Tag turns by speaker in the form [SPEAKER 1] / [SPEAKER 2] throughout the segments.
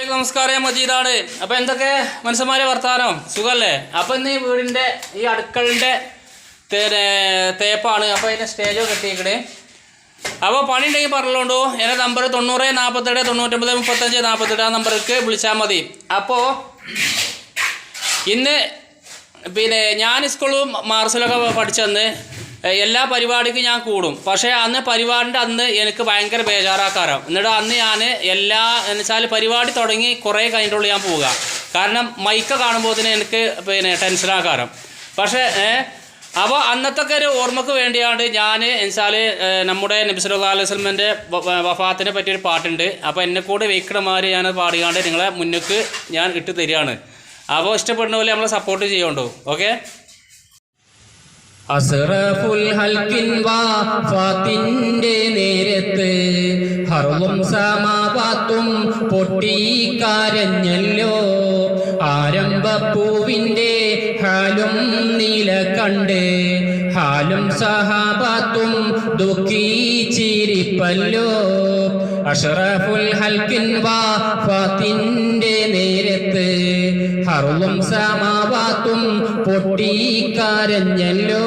[SPEAKER 1] നമസ്കാരം മജീദാണ്. അപ്പൊ എന്തൊക്കെ മനുഷ്യന്മാരെ വർത്താനം? സുഖല്ലേ? അപ്പൊ ഇന്ന് ഈ വീടിന്റെ ഈ അടുക്കളന്റെ തേപ്പാണ്. അപ്പൊ അതിന്റെ സ്റ്റേജോ കെട്ടിയേക്കണേ അപ്പോൾ പണി ഉണ്ടെങ്കിൽ പറഞ്ഞോണ്ടു എന്റെ നമ്പർ തൊണ്ണൂറ് നാൽപ്പത്തെട്ട് തൊണ്ണൂറ്റൊമ്പത് മുപ്പത്തഞ്ച് നാൽപ്പത്തെട്ട് ആ നമ്പർക്ക് വിളിച്ചാൽ മതി. അപ്പോൾ ഇന്ന് പിന്നെ ഞാൻ സ്കൂളും മാർസിലൊക്കെ പഠിച്ചന്ന്. എല്ലാ പരിപാടിക്കും ഞാൻ കൂടും. പക്ഷേ അന്ന് പരിപാടിന്റെ അന്ന് എനിക്ക് ഭയങ്കര ബേജാറാക്കാരം എന്നിട്ട് അന്ന് ഞാൻ എല്ലാ എന്ന് വെച്ചാൽ പരിപാടി തുടങ്ങി കുറേ കഴിഞ്ഞിട്ടുള്ളൂ ഞാൻ പോവുക. കാരണം മൈക്ക കാണുമ്പോൾ തന്നെ എനിക്ക് പിന്നെ ടെൻഷനാക്കാരം പക്ഷേ അപ്പോൾ അന്നത്തെ ഒരു ഓർമ്മക്ക് വേണ്ടിയാണ് ഞാൻ എന്നുവെച്ചാൽ നമ്മുടെ നബിസുല്ലാ അലുസ്ലമിന്റെ വഫാത്തിനെ പറ്റിയൊരു പാട്ടുണ്ട്. അപ്പോൾ എന്നെ കൂടെ വെയ്ക്കണമാര് ഞാൻ പാടിയാണ്ട് നിങ്ങളെ മുന്നേക്ക് ഞാൻ ഇട്ട് തരികയാണ്. അപ്പോൾ ഇഷ്ടപ്പെടുന്ന പോലെ നമ്മളെ സപ്പോർട്ട് ചെയ്യുന്നുണ്ടോ ഓക്കെ അസ്റഫുൽ ഹൽക്കിൻ വാഫാത്തിന്റെ നേരത്ത് ഹർവും സമാവാത്തും പൊട്ടിക്കാരഞ്ഞല്ലോ. ആരംഭപ്പൂവിന്റെ ഹാലും നീല കണ്ട് ഹാലും സഹാബാത്തും ദുഃഖിച്ചിരിപ്പല്ലോ. അഷറഫുൽ ഹൽക്കിൻ വാഫാത്തിന്റെ നേരത്ത് ഹർവും സമാവാത്തും പൊട്ടിക്കാരഞ്ഞല്ലോ.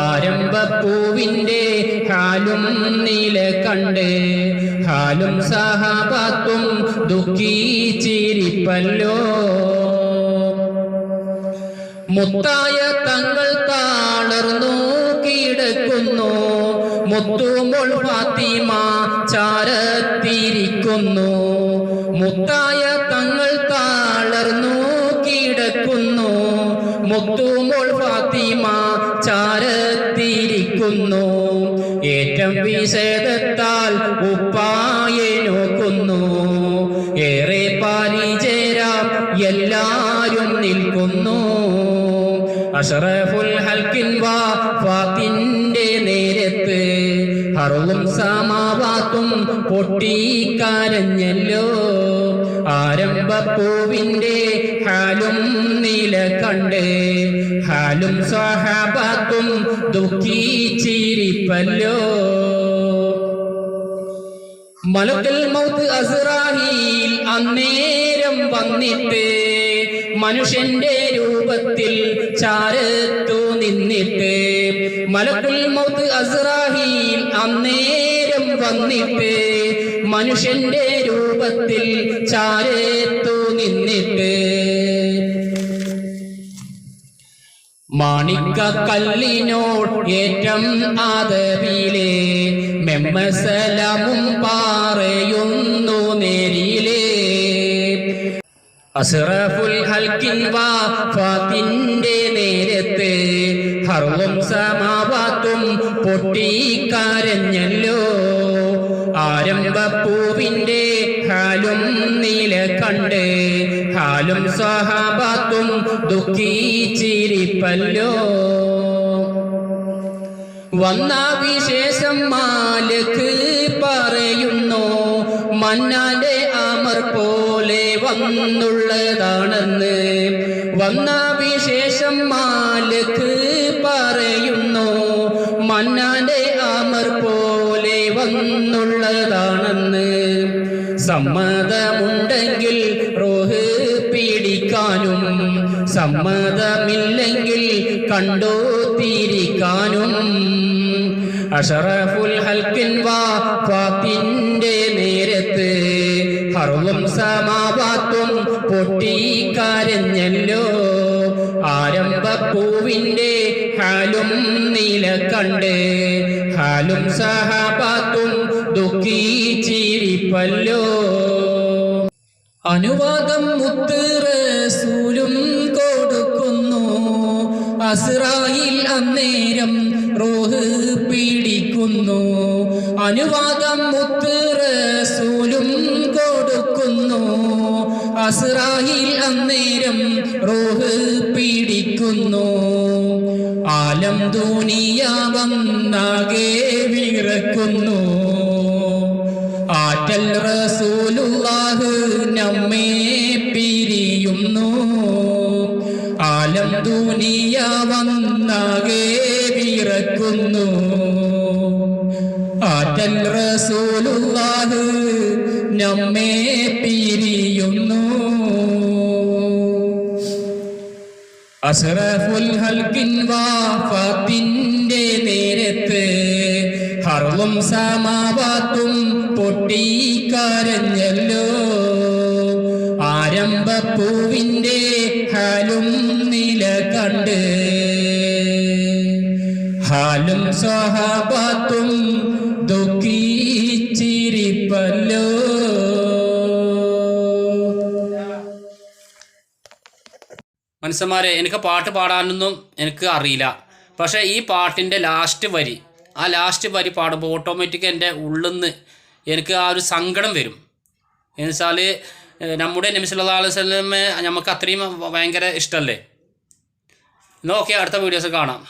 [SPEAKER 1] ആരംഭപ്പൂവിന്റെ കാലും നീല കണ്ട് ഹാലും സഹാബാത്തും ദുഃഖിച്ചിരിപ്പല്ലോ മുത്തായ തങ്ങൾ താളർന്നു കിടക്കുന്നു. മുത്തുമ്പോൾ ഫാത്തിമ ചാരത്തിരിക്കുന്നു. മുത്തായ തങ്ങൾ മുത്തുമോൾ ഫാത്തിമ ചാരത്തിരിക്കുന്നു. ഏറ്റം വിഷേദത്താൽ ഉപ്പായെ നോക്കുന്നു. ഏറെ പാലിചേരാം എല്ലാരും നിൽക്കുന്നു. അഷറഫുൽ ഹൽക്കിൻ വാ ഫാത്തിന്റെ നേരത്ത്. ഹറവും സമാവാത്തും പൊട്ടിക്കാരഞ്ഞല്ലോ. ആരംഭപ്പൂവിന്റെ ഹാലും നീല കണ്ട് ഹാലും സ്വഹാബത്തും ദുഃഖിച്ചിരിപ്പല്ലോ മലക്കൽ മൗത്ത് അസ്രാഹീൽ അന്നേരം വന്നിട്ട് മനുഷ്യന്റെ രൂപത്തിൽ ചാരത്തു നിന്നിട്ട് മലക്കുൽ മൗത്ത് അസ്രാഹീൽ അന്നേരം വന്നിട്ട് മനുഷ്യന്റെ രൂപത്തിൽ ചാരേത്തു നിന്നിട്ട് മാണിക്ക കല്ലിനോട് ഏറ്റം ആദവിലെ മെമ്മസലമും പാറയുന്നു നേരിലേ അസറഫുൽ ഹൽക്കിൻ വാഫാത്തിന്റെ നേരത്ത് ഹർവും സമാവാത്തും പൊട്ടിക്കാരഞ്ഞല്ലോ. കണ്ട് ഹാലും സഹാബാത്തും ദുഃഖിച്ചിരിപ്പല്ലോ വന്ന വിശേഷം മാലക്ക് പറയുന്നു മന്നാന്റെ അമർ പോലെ വന്നുള്ളതാണെന്ന്. വന്ന വിശേഷം മാലക്ക് പറയുന്നു മന്നാന്റെ അമർ പോലെ വന്നുള്ളതാണെന്ന്. സമ്മതമുണ്ടെങ്കിൽ റോഹ് പിടിക്കാനും സമ്മതമില്ലെങ്കിൽ കണ്ടോ തിരിക്കാനും. അഷറഫുൽ ഹൽക്കിൻ വാഫാത്തിന്റെ നേരത്ത് ഹർവും സമാവാത്തും പൊട്ടിക്കാരഞ്ഞല്ലോ. ആരംഭപ്പൂവിന്റെ ഹാലും നീല കണ്ട് ഹാലും സഹാബാത്തും ദുഃഖിച്ചിരിപ്പല്ലോ അനുവാദം മുത്ത് റസൂലും കൊടുക്കുന്നു. അസ്രായിൽ അന്നേരം റോഹ് പീഡിക്കുന്നു അനുവാദം മുത്ത് റസൂലും കൊടുക്കുന്നു. അസ്രായിൽ അന്നേരം റോഹ് പീഡിക്കുന്നു ആലം ദൂനിയാവന്നാകെ വിറക്കുന്നു. ആറ്റൽ റസൂലുള്ളാഹ് നമ്മെ പിരിയുന്നു. ആലം ദുനിയ വന്നാകെ വിറക്കുന്നു. ആറ്റൽ റസൂലുള്ളാഹ് നമ്മെ അഷറഫുൽ ഹൽക്കിൻ വാഫത്തിന്റെ നേരത്ത് ഹർവും സമാവാത്തും പൊട്ടിക്കരഞ്ഞല്ലോ. ആരംഭപ്പൂവിന്റെ ഹാലും നില കണ്ട് ഹാലും സ്വഹാബാത്തും
[SPEAKER 2] മനുഷ്യന്മാരെ എനിക്ക് പാട്ട് പാടാനൊന്നും എനിക്ക് അറിയില്ല. പക്ഷേ ഈ പാട്ടിന്റെ ലാസ്റ്റ് വരി ആ ലാസ്റ്റ് വരി പാടുമ്പോൾ ഓട്ടോമാറ്റിക് എന്റെ ഉള്ളിൽ നിന്ന് എനിക്ക് ആ ഒരു സങ്കടം വരും. എന്ന് വെച്ചാൽ നമ്മുടെ അലൈഹി വസല്ലമെ നമുക്ക് അത്രയും ഭയങ്കര ഇഷ്ടമല്ലേ? എന്നാൽ ഓക്കെ അടുത്ത വീഡിയോസ് കാണാം.